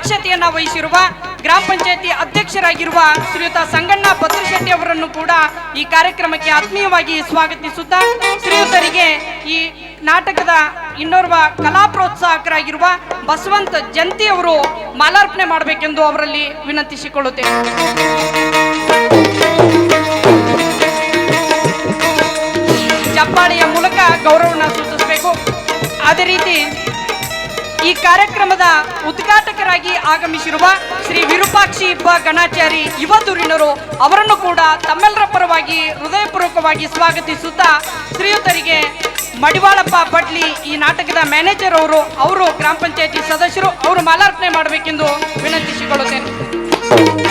ಅಧ್ಯಕ್ಷತೆಯನ್ನ ವಹಿಸಿರುವ ಗ್ರಾಮ ಪಂಚಾಯತಿ ಅಧ್ಯಕ್ಷರಾಗಿರುವ ಶ್ರೀಯುತ ಸಂಗಣ್ಣ ಭದ್ರಶೆಟ್ಟಿ ಅವರನ್ನು ಕೂಡ ಈ ಕಾರ್ಯಕ್ರಮಕ್ಕೆ ಆತ್ಮೀಯವಾಗಿ ಸ್ವಾಗತಿಸುತ್ತಾ, ಶ್ರೀಯುತರಿಗೆ ಈ ನಾಟಕದ ಇನ್ನೋರ್ವ ಕಲಾ ಪ್ರೋತ್ಸಾಹಕರಾಗಿರುವ ಬಸವಂತ ಜಂತಿ ಅವರು ಮಾಲಾರ್ಪಣೆ ಮಾಡಬೇಕೆಂದು ಅವರಲ್ಲಿ ವಿನಂತಿಸಿಕೊಳ್ಳುತ್ತೇನೆ. ಚಪ್ಪಾಳೆಯ ಮೂಲಕ ಗೌರವವನ್ನು ಸೂಚಿಸಬೇಕು. ಅದೇ ರೀತಿ ಈ ಕಾರ್ಯಕ್ರಮದ ಉದ್ಘಾಟಕರಾಗಿ ಆಗಮಿಸಿರುವ ಶ್ರೀ ವಿರೂಪಾಕ್ಷಿ ಇಬ್ಬ ಗಣಾಚಾರಿ ಯುವಧುರಿಣರು ಅವರನ್ನು ಕೂಡ ತಮ್ಮೆಲ್ಲರ ಪರವಾಗಿ ಹೃದಯಪೂರ್ವಕವಾಗಿ ಸ್ವಾಗತಿಸುತ್ತಾ ಶ್ರೀಯುತರಿಗೆ ಮಡಿವಾಳಪ್ಪ ಬಡ್ಲಿ, ಈ ನಾಟಕದ ಮ್ಯಾನೇಜರ್ ಅವರು ಅವರು ಗ್ರಾಮ ಪಂಚಾಯತಿ ಸದಸ್ಯರು, ಅವರು ಮಾಲಾರ್ಪಣೆ ಮಾಡಬೇಕೆಂದು ವಿನಂತಿಸಿಕೊಳ್ಳುತ್ತೇನೆ.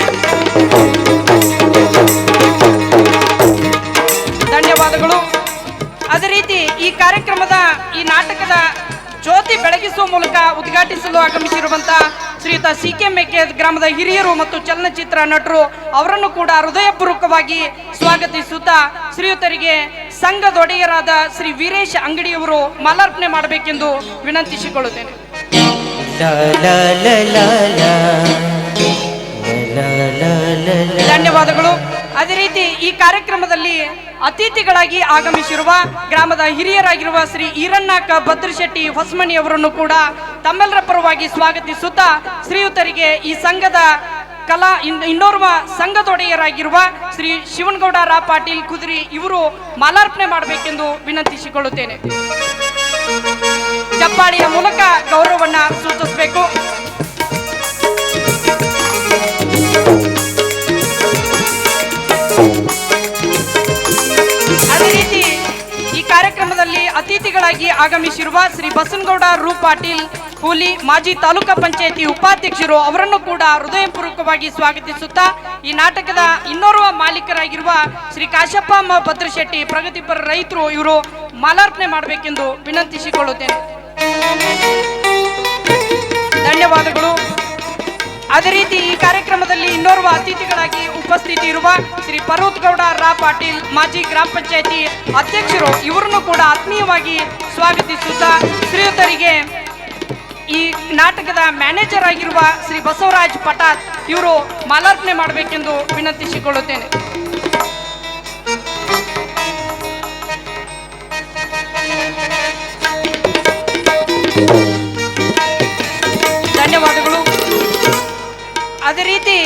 ಉದ್ಘಾಟಿಸಲು ಆಗಮಿಸಿರುವಂತಹ ಶ್ರೀಯುತ ಸಿ ಕೆ ಮೇಕೆ ಗ್ರಾಮದ ಹಿರಿಯರು ಮತ್ತು ಚಲನಚಿತ್ರ ನಟರು ಅವರನ್ನು ಕೂಡ ಹೃದಯಪೂರ್ವಕವಾಗಿ ಸ್ವಾಗತಿಸುತ್ತಾ ಶ್ರೀಯುತರಿಗೆ ಸಂಘದೊಡೆಯರಾದ ಶ್ರೀ ವೀರೇಶ್ ಅಂಗಡಿಯವರು ಮಾಲಾರ್ಪಣೆ ಮಾಡಬೇಕೆಂದು ವಿನಂತಿಸಿಕೊಳ್ಳುತ್ತೇನೆ. ಧನ್ಯವಾದಗಳು. ಅದೇ ರೀತಿ ಈ ಕಾರ್ಯಕ್ರಮದಲ್ಲಿ ಅತಿಥಿಗಳಾಗಿ ಆಗಮಿಸಿರುವ ಗ್ರಾಮದ ಹಿರಿಯರಾಗಿರುವ ಶ್ರೀ ಈರಣ್ಣಕ ಭದ್ರಶೆಟ್ಟಿ ಹೊಸಮನಿ ಅವರನ್ನು ಕೂಡ ತಮ್ಮೆಲ್ಲರ ಪರವಾಗಿ ಸ್ವಾಗತಿಸುತ್ತಾ ಶ್ರೀಯುತರಿಗೆ ಈ ಸಂಘದ ಕಲಾ ಇನ್- ಇನ್ನೋರ್ವ ಸಂಘದೊಡೆಯರಾಗಿರುವ ಶ್ರೀ ಶಿವನಗೌಡ ರಾ ಪಾಟೀಲ್ ಕುದುರಿ ಇವರು ಮಾಲಾರ್ಪಣೆ ಮಾಡಬೇಕೆಂದು ವಿನಂತಿಸಿಕೊಳ್ಳುತ್ತೇನೆ. ಚಪ್ಪಾಳಿಯ ಮೂಲಕ ಗೌರವವನ್ನು ಸೂಚಿಸಬೇಕು. ಅದೇ ರೀತಿ ಈ ಕಾರ್ಯಕ್ರಮದಲ್ಲಿ ಅತಿಥಿಗಳಾಗಿ ಆಗಮಿಸಿರುವ ಶ್ರೀ ಬಸನಗೌಡ ರು ಪಾಟೀಲ್ ಕೂಲಿ ಮಾಜಿ ತಾಲೂಕಾ ಪಂಚಾಯತಿ ಉಪಾಧ್ಯಕ್ಷರು ಅವರನ್ನು ಕೂಡ ಹೃದಯಪೂರ್ವಕವಾಗಿ ಸ್ವಾಗತಿಸುತ್ತಾ ಈ ನಾಟಕದ ಇನ್ನೋರ್ವ ಮಾಲೀಕರಾಗಿರುವ ಶ್ರೀ ಕಾಶಪ್ಪ ಮ ಪ್ರಗತಿಪರ ರೈತರು ಇವರು ಮಾಲಾರ್ಪಣೆ ಮಾಡಬೇಕೆಂದು ವಿನಂತಿಸಿಕೊಳ್ಳುತ್ತೇನೆ. ಧನ್ಯವಾದಗಳು. ಅದೇ ರೀತಿ ಈ ಕಾರ್ಯಕ್ರಮದಲ್ಲಿ ಇನ್ನೋರ್ವ ಅತಿಥಿಗಳಾಗಿ ಉಪಸ್ಥಿತಿ ಇರುವ ಶ್ರೀ ಪರ್ವತ್ ಗೌಡ, ರಾ ಪಾಟೀಲ್, ಮಾಜಿ ಗ್ರಾಮ ಪಂಚಾಯತಿ ಅಧ್ಯಕ್ಷರು ಇವರನ್ನು ಕೂಡ ಆತ್ಮೀಯವಾಗಿ ಸ್ವಾಗತಿಸುತ್ತಾ ಶ್ರೀಯುತರಿಗೆ ಈ ನಾಟಕದ ಮ್ಯಾನೇಜರ್ ಆಗಿರುವ ಶ್ರೀ ಬಸವರಾಜ್ ಪಟಾತ್ ಇವರು ಮಾಲಾರ್ಪಣೆ ಮಾಡಬೇಕೆಂದು ವಿನಂತಿಸಿಕೊಳ್ಳುತ್ತೇನೆ. ಧನ್ಯವಾದಗಳು. ಅದೇ ರೀತಿ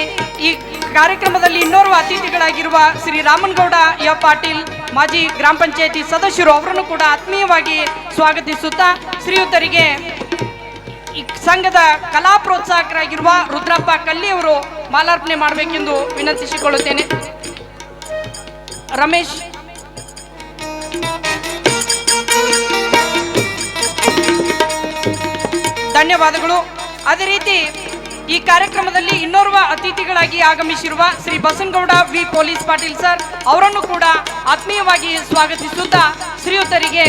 ಈ ಕಾರ್ಯಕ್ರಮದಲ್ಲಿ ಇನ್ನೋರ್ವ ಅತಿಥಿಗಳಾಗಿರುವ ಶ್ರೀ ರಾಮನ್ಗೌಡ ಯ ಪಾಟೀಲ್, ಮಾಜಿ ಗ್ರಾಮ ಪಂಚಾಯತಿ ಸದಸ್ಯರು ಅವರನ್ನು ಕೂಡ ಆತ್ಮೀಯವಾಗಿ ಸ್ವಾಗತಿಸುತ್ತಾ ಶ್ರೀಯುತರಿಗೆ ಸಂಘದ ಕಲಾ ಪ್ರೋತ್ಸಾಹಕರಾಗಿರುವ ರುದ್ರಪ್ಪ ಕಲ್ಲಿಯವರು ಮಾಲಾರ್ಪಣೆ ಮಾಡಬೇಕೆಂದು ವಿನಂತಿಸಿಕೊಳ್ಳುತ್ತೇನೆ. ರಮೇಶ್. ಧನ್ಯವಾದಗಳು. ಅದೇ ರೀತಿ ಈ ಕಾರ್ಯಕ್ರಮದಲ್ಲಿ ಇನ್ನೋರ್ವ ಅತಿಥಿಗಳಾಗಿ ಆಗಮಿಸಿರುವ Shri Basanagouda V police Patil sir ಅವರನ್ನು ಕೂಡ ಆತ್ಮೀಯವಾಗಿ ಸ್ವಾಗತಿಸುತ್ತಾ ಶ್ರೀಯುತರಿಗೆ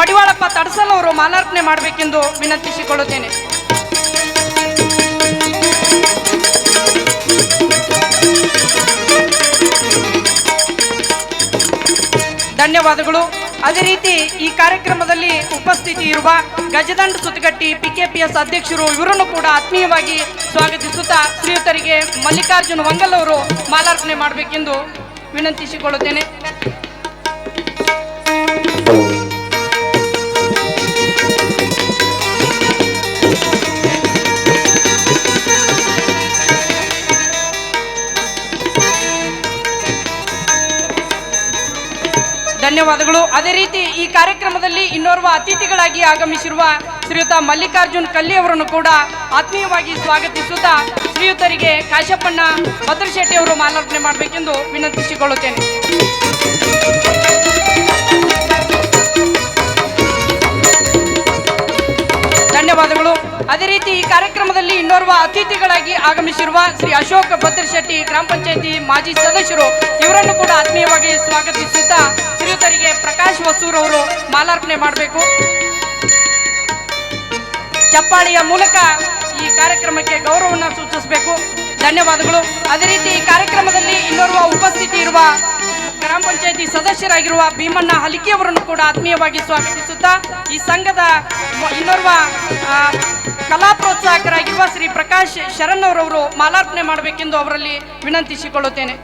ಮಡಿವಾಳಪ್ಪ ತಡಸಲ್ ಅವರು ಮಾಲಾರ್ಪಣೆ ಮಾಡಬೇಕೆಂದು ವಿನಂತಿಸಿಕೊಳ್ಳುತ್ತೇನೆ. ಧನ್ಯವಾದಗಳು. ಅದೇ ರೀತಿ ಈ ಕಾರ್ಯಕ್ರಮದಲ್ಲಿ ಉಪಸ್ಥಿತಿ ಇರುವ ಗಜದಂಡ ಸುತ್ತಗಟ್ಟಿ ಪಿಕೆಪಿಎಸ್ ಅಧ್ಯಕ್ಷರು ಇವರನ್ನು ಕೂಡ ಆತ್ಮೀಯವಾಗಿ ಸ್ವಾಗತಿಸುತ್ತಾ ಶ್ರೀಯುತರಿಗೆ ಮಲ್ಲಿಕಾರ್ಜುನ ವಂಗಲ್ ಅವರು ಮಾಲಾರ್ಪಣೆ ಮಾಡಬೇಕೆಂದು ವಿನಂತಿಸಿಕೊಳ್ಳುತ್ತೇನೆ. ಅತಿಥಿಗಳಾಗಿ ಆಗಮಿಸಿರುವ ಶ್ರೀಯುತ ಮಲ್ಲಿಕಾರ್ಜುನ್ ಕಲ್ಲಿ ಅವರನ್ನು ಕೂಡ ಆತ್ಮೀಯವಾಗಿ ಸ್ವಾಗತಿಸುತ್ತಾ ಶ್ರೀಯುತರಿಗೆ ಕಾಶಪ್ಪಣ್ಣ ಭದ್ರಶೆಟ್ಟಿ ಅವರು ಮಾಲಾರ್ಪಣೆ ಮಾಡಬೇಕೆಂದು ವಿನಂತಿಸಿಕೊಳ್ಳುತ್ತೇನೆ. ಧನ್ಯವಾದಗಳು. ಅದೇ ರೀತಿ ಈ ಕಾರ್ಯಕ್ರಮದಲ್ಲಿ ಇನ್ನೋರ್ವ ಅತಿಥಿಗಳಾಗಿ ಆಗಮಿಸಿರುವ ಶ್ರೀ ಅಶೋಕ್ ಭದ್ರಶೆಟ್ಟಿ ಗ್ರಾಮ ಪಂಚಾಯಿತಿ ಮಾಜಿ ಸದಸ್ಯರು ಇವರನ್ನು ಕೂಡ ಆತ್ಮೀಯವಾಗಿ ಸ್ವಾಗತಿಸುತ್ತಾ ಶ್ರೀಯುತರಿಗೆ ಪ್ರಕಾಶ್ ವಸೂರ್ ಅವರು ಮಾಲಾರ್ಪಣೆ ಮಾಡಬೇಕು. ಚಪ್ಪಾಳೆಯ ಮೂಲಕ ಈ ಕಾರ್ಯಕ್ರಮಕ್ಕೆ ಗೌರವವನ್ನು ಸೂಚಿಸಬೇಕು. ಧನ್ಯವಾದಗಳು. ಅದೇ ರೀತಿ ಈ ಕಾರ್ಯಕ್ರಮದಲ್ಲಿ ಇನ್ನೋರ್ವ ಉಪಸ್ಥಿತಿ ಇರುವ ಗ್ರಾಮ ಪಂಚಾಯತಿ ಸದಸ್ಯರಾಗಿರುವ ಭೀಮಣ್ಣ ಹಲಿಕೆ ಅವರನ್ನು ಕೂಡ ಆತ್ಮೀಯವಾಗಿ ಸ್ವಾಗತಿಸುತ್ತಾ, ಈ ಸಂಘದ ಇನ್ನೋರ್ವ ಕಲಾ ಪ್ರೋತ್ಸಾಹಕರಾಗಿರುವ ಶ್ರೀ ಪ್ರಕಾಶ್ ಶರಣ್ ಅವರವರು ಮಾಲಾರ್ಪಣೆ ಮಾಡಬೇಕೆಂದು ಅವರಲ್ಲಿ ವಿನಂತಿಸಿಕೊಳ್ಳುತ್ತೇನೆ.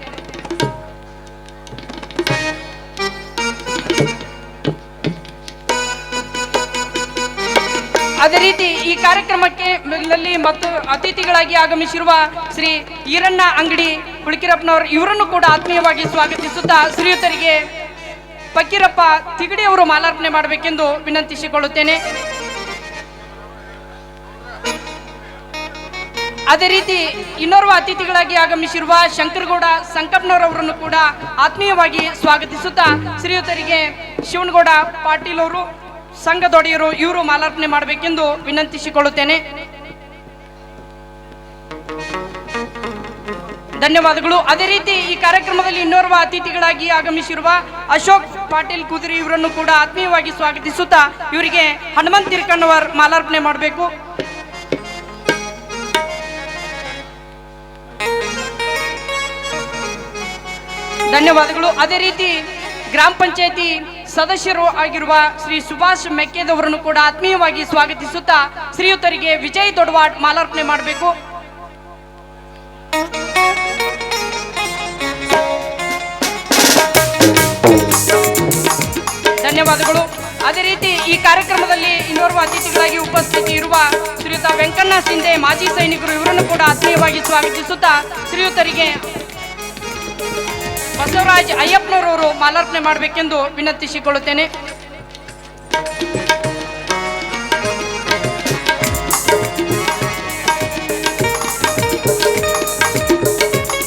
ಅದೇ ರೀತಿ ಕಾರ್ಯಕ್ರಮಕ್ಕೆ ಮತ್ತು ಅತಿಥಿಗಳಾಗಿ ಆಗಮಿಸಿರುವ ಶ್ರೀ ಈರಣ್ಣ ಅಂಗಡಿ ಹುಡುಕಿರಪ್ಪನವರು ಇವರನ್ನು ಕೂಡ ಆತ್ಮೀಯವಾಗಿ ಸ್ವಾಗತಿಸುತ್ತಾ ಶ್ರೀಯುತರಿಗೆ ಫಕೀರಪ್ಪ ತಿಗಡಿ ಅವರು ಮಾಲಾರ್ಪಣೆ ಮಾಡಬೇಕೆಂದು ವಿನಂತಿಸಿಕೊಳ್ಳುತ್ತೇನೆ. ಅದೇ ರೀತಿ ಇನ್ನೋರ್ವ ಅತಿಥಿಗಳಾಗಿ ಆಗಮಿಸಿರುವ ಶಂಕರಗೌಡ ಸಂಕಪ್ಪನವರವರನ್ನು ಕೂಡ ಆತ್ಮೀಯವಾಗಿ ಸ್ವಾಗತಿಸುತ್ತಾ ಶ್ರೀಯುತರಿಗೆ ಶಿವನಗೌಡ ಪಾಟೀಲ್ ಅವರು ಸಂಘದೊಡೆಯರು ಇವರು ಮಾಲಾರ್ಪಣೆ ಮಾಡಬೇಕೆಂದು ವಿನಂತಿಸಿಕೊಳ್ಳುತ್ತೇನೆ. ಧನ್ಯವಾದಗಳು. ಅದೇ ರೀತಿ ಈ ಕಾರ್ಯಕ್ರಮದಲ್ಲಿ ಇನ್ನೋರ್ವ ಅತಿಥಿಗಳಾಗಿ ಆಗಮಿಸಿರುವ ಅಶೋಕ್ ಪಾಟೀಲ್ ಕುದುರೆ ಇವರನ್ನು ಕೂಡ ಆತ್ಮೀಯವಾಗಿ ಸ್ವಾಗತಿಸುತ್ತಾ ಇವರಿಗೆ ಹನುಮಂತ್ ತಿರ್ಕಣ್ಣವರ್ ಮಾಲಾರ್ಪಣೆ ಮಾಡಬೇಕು. ಧನ್ಯವಾದಗಳು. ಅದೇ ರೀತಿ ಗ್ರಾಮ ಪಂಚಾಯತಿ ಸದಸ್ಯರು ಆಗಿರುವ ಶ್ರೀ ಸುಭಾಷ್ ಮೆಕ್ಕೆದವರನ್ನು ಕೂಡ ಆತ್ಮೀಯವಾಗಿ ಸ್ವಾಗತಿಸುತ್ತಾ ಶ್ರೀಯುತರಿಗೆ ವಿಜಯ್ ದೊಡ್ವಾಡ್ ಮಾಲಾರ್ಪಣೆ ಮಾಡಬೇಕು. ಧನ್ಯವಾದಗಳು. ಅದೇ ರೀತಿ ಈ ಕಾರ್ಯಕ್ರಮದಲ್ಲಿ ಇನ್ನೋರ್ವ ಅತಿಥಿಗಳಾಗಿ ಉಪಸ್ಥಿತಿ ಇರುವ ಶ್ರೀಯುತ ವೆಂಕಣ್ಣ ಸಿಂಧೆ, ಮಾಜಿ ಸೈನಿಕರು ಇವರನ್ನು ಕೂಡ ಆತ್ಮೀಯವಾಗಿ ಸ್ವಾಗತಿಸುತ್ತಾ ಶ್ರೀಯುತರಿಗೆ ಬಸವರಾಜ್ ಅಯ್ಯಪ್ಪನವರವರು ಮಾಲಾರ್ಪಣೆ ಮಾಡಬೇಕೆಂದು ವಿನಂತಿಸಿಕೊಳ್ಳುತ್ತೇನೆ.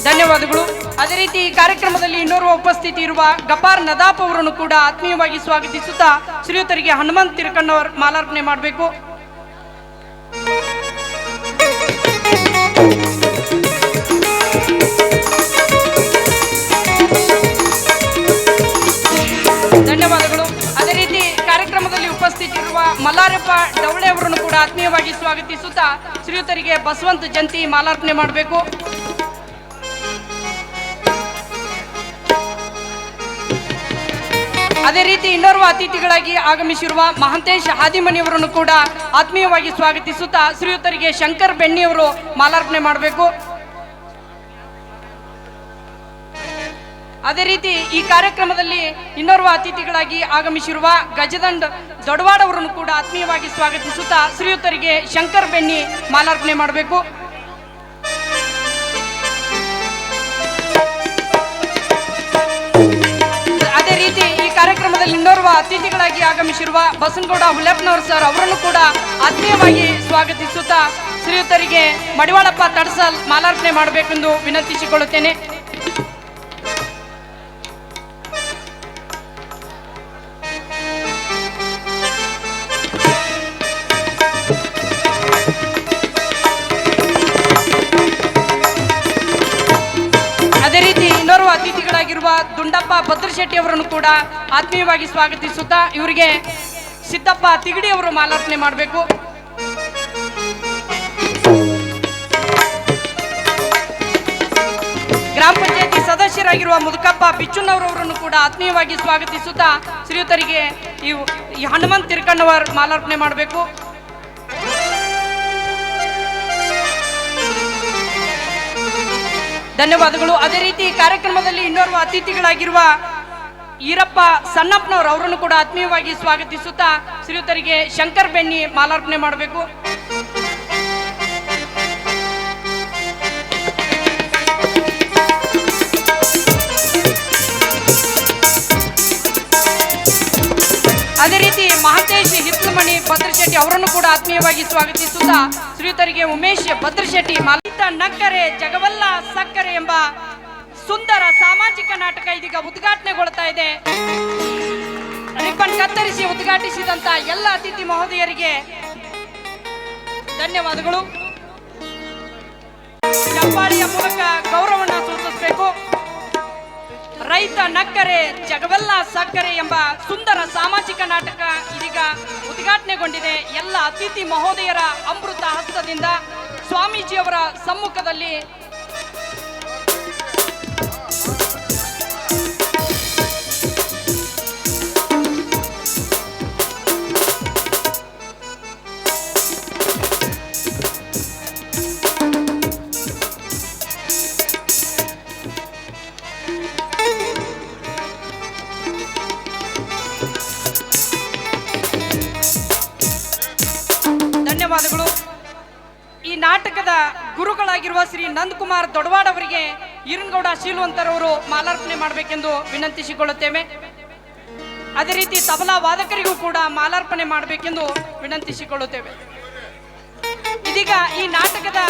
ಧನ್ಯವಾದಗಳು. ಅದೇ ರೀತಿ ಈ ಕಾರ್ಯಕ್ರಮದಲ್ಲಿ ಇನ್ನೋರ್ವ ಉಪಸ್ಥಿತಿ ಇರುವ ಗಪಾರ್ ನದಾಪ್ ಅವರನ್ನು ಕೂಡ ಆತ್ಮೀಯವಾಗಿ ಸ್ವಾಗತಿಸುತ್ತಾ ಶ್ರೀಯುತರಿಗೆ ಹನುಮಂತ್ ತಿರುಕಣ್ಣವರ್ ಮಾಲಾರ್ಪಣೆ ಮಾಡಬೇಕು. ಮಲ್ಲಾರಪ್ಪ ಡವಳೆ ಅವರನ್ನು ಕೂಡ ಆತ್ಮೀಯವಾಗಿ ಸ್ವಾಗತಿಸುತ್ತಾ ಶ್ರೀಯುತರಿಗೆ ಬಸವಂತ ಜಯಂತಿ ಮಾಲಾರ್ಪಣೆ ಮಾಡಬೇಕು. ಅದೇ ರೀತಿ ಇನ್ನೋರ್ವ ಅತಿಥಿಗಳಾಗಿ ಆಗಮಿಸಿರುವ ಮಹಂತೇಶ್ ಹಾದಿಮನಿಯವರನ್ನು ಕೂಡ ಆತ್ಮೀಯವಾಗಿ ಸ್ವಾಗತಿಸುತ್ತಾ ಶ್ರೀಯುತರಿಗೆ ಶಂಕರ್ ಬೆಣ್ಣಿಯವರು ಮಾಲಾರ್ಪಣೆ ಮಾಡಬೇಕು. ಅದೇ ರೀತಿ ಈ ಕಾರ್ಯಕ್ರಮದಲ್ಲಿ ಇನ್ನೋರ್ವ ಅತಿಥಿಗಳಾಗಿ ಆಗಮಿಸಿರುವ ಗಜದಂಡ್ ದೊಡವಾಡ್ ಅವರನ್ನು ಕೂಡ ಆತ್ಮೀಯವಾಗಿ ಸ್ವಾಗತಿಸುತ್ತಾ ಶ್ರೀಯುತರಿಗೆ ಶಂಕರ್ ಬೆನ್ನಿ ಮಾಲಾರ್ಪಣೆ ಮಾಡಬೇಕು. ಅದೇ ರೀತಿ ಈ ಕಾರ್ಯಕ್ರಮದಲ್ಲಿ ಇನ್ನೋರ್ವ ಅತಿಥಿಗಳಾಗಿ ಆಗಮಿಸಿರುವ ಬಸನಗೌಡ ಹುಲೆಪ್ಪನವರು ಸರ್ ಅವರನ್ನು ಕೂಡ ಆತ್ಮೀಯವಾಗಿ ಸ್ವಾಗತಿಸುತ್ತಾ ಶ್ರೀಯುತರಿಗೆ ಮಡಿವಾಳಪ್ಪ ತಡಸಲ್ ಮಾಲಾರ್ಪಣೆ ಮಾಡಬೇಕೆಂದು ವಿನಂತಿಸಿಕೊಳ್ಳುತ್ತೇನೆ. ಭದ್ರಶೆಟ್ಟಿ ಅವರನ್ನು ಕೂಡ ಆತ್ಮೀಯವಾಗಿ ಸ್ವಾಗತಿಸುತ್ತಾ ಇವರಿಗೆ ಸಿದ್ದಪ್ಪ ತಿಗಡಿ ಅವರು ಮಾಲಾರ್ಪಣೆ ಮಾಡಬೇಕು. ಗ್ರಾಮ ಪಂಚಾಯತಿ ಸದಸ್ಯರಾಗಿರುವ ಮುದುಕಪ್ಪ ಬಿಚ್ಚುನವರವರನ್ನು ಕೂಡ ಆತ್ಮೀಯವಾಗಿ ಸ್ವಾಗತಿಸುತ್ತಾ ಶ್ರೀಯುತರಿಗೆ ಈ ಹನುಮಂತ್ ತಿರ್ಕಣ್ಣವರ್ ಮಾಲಾರ್ಪಣೆ ಮಾಡಬೇಕು. ಧನ್ಯವಾದಗಳು. ಅದೇ ರೀತಿ ಕಾರ್ಯಕ್ರಮದಲ್ಲಿ ಇನ್ನೋರ್ವ ಅತಿಥಿಗಳಾಗಿರುವ ಈರಪ್ಪ ಸಣ್ಣಪ್ಪನವರು ಅವರನ್ನು ಕೂಡ ಆತ್ಮೀಯವಾಗಿ ಸ್ವಾಗತಿಸುತ್ತಾ ಶ್ರೀಯುತರಿಗೆ ಶಂಕರ್ ಬೆನ್ನಿ ಮಾಲಾರ್ಪಣೆ ಮಾಡಬೇಕು. ಅದೇ ರೀತಿ ಮಹಂತೇಶ್ ಹಿತ್ಲಮಣಿ ಭದ್ರಶೆಟ್ಟಿ ಅವರನ್ನು ಕೂಡ ಆತ್ಮೀಯವಾಗಿ ಸ್ವಾಗತಿಸುತ್ತಾ ಶ್ರೀಯುತರಿಗೆ ಉಮೇಶ್ ಭದ್ರಶೆಟ್ಟಿ ಮಾಲಿತ ನಕ್ಕರೆ, ಜಗವಲ್ಲ ಸಕ್ಕರೆ ಎಂಬ ಸುಂದರ ಸಾಮಾಜಿಕ ನಾಟಕ ಇದೀಗ ಉದ್ಘಾಟನೆಗೊಳ್ತಾ ಇದೆ. ರಿಬ್ಬನ್ ಕತ್ತರಿಸಿ ಉದ್ಘಾಟಿಸಿದಂತ ಎಲ್ಲ ಅತಿಥಿ ಮಹೋದಯರಿಗೆ ಧನ್ಯವಾದಗಳು. ಚಪ್ಪಾಳಿಯ ಮೂಲಕ ಗೌರವವನ್ನು ಸೂಚಿಸಬೇಕು. ರೈತ ನಕ್ಕರೆ, ಜಗವಲ್ಲ ಸಕ್ಕರೆ ಎಂಬ ಸುಂದರ ಸಾಮಾಜಿಕ ನಾಟಕ ಇದೀಗ ಉದ್ಘಾಟನೆಗೊಂಡಿದೆ. ಎಲ್ಲ ಅತಿಥಿ ಮಹೋದಯರ ಅಮೃತ ಹಸ್ತದಿಂದ. ಸ್ವಾಮೀಜಿಯವರ ಸಮ್ಮುಖದಲ್ಲಿ ನಾಟಕದ ಗುರುಗಳಾಗಿರುವ ಶ್ರೀ ನಂದಕುಮಾರ್ ದೊಡವಾಡ್ ಅವರಿಗೆ ಈರನ್ಗೌಡ ಶೀಲವಂತರವರು ಮಾಲಾರ್ಪಣೆ ಮಾಡಬೇಕೆಂದು ವಿನಂತಿಸಿಕೊಳ್ಳುತ್ತೇವೆ. ಅದೇ ರೀತಿ ತಬಲಾ ವಾದಕರಿಗೂ ಕೂಡ ಮಾಲಾರ್ಪಣೆ ಮಾಡಬೇಕೆಂದು ವಿನಂತಿಸಿಕೊಳ್ಳುತ್ತೇವೆ. ಇದೀಗ ಈ ನಾಟಕದ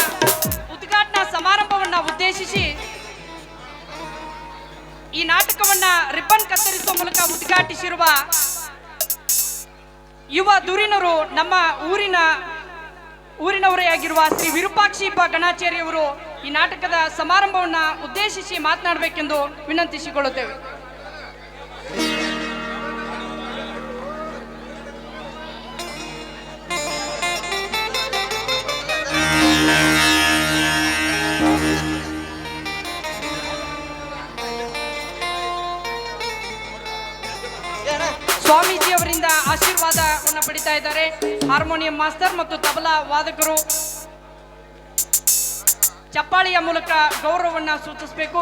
ಉದ್ಘಾಟನಾ ಸಮಾರಂಭವನ್ನ ಉದ್ದೇಶಿಸಿ ಈ ನಾಟಕವನ್ನ ರಿಬ್ಬನ್ ಕತ್ತರಿಸುವ ಮೂಲಕ ಉದ್ಘಾಟಿಸಿರುವ ಯುವ ದುರಿನರು ನಮ್ಮ ಊರಿನ ಊರಿನವರೇ ಆಗಿರುವ ಶ್ರೀ ವಿರೂಪಾಕ್ಷಿ ಗಣಾಚಾರ್ಯವರು ಗಣಾಚಾರ್ಯ ಈ ನಾಟಕದ ಸಮಾರಂಭವನ್ನು ಉದ್ದೇಶಿಸಿ ಮಾತನಾಡಬೇಕೆಂದು ವಿನಂತಿಸಿಕೊಳ್ಳುತ್ತೇವೆ. ಸ್ವಾಮೀಜಿ ಅವರಿಂದ ಆಶೀರ್ವಾದವನ್ನು ಪಡಿತಾ ಇದ್ದಾರೆ. ಹಾರ್ಮೋನಿಯಂ ಮಾಸ್ತರ್ ಮತ್ತು ತಬಲಾ ವಾದಕರು ಚಪ್ಪಾಳಿಯ ಮೂಲಕ ಗೌರವವನ್ನು ಸೂಚಿಸಬೇಕು.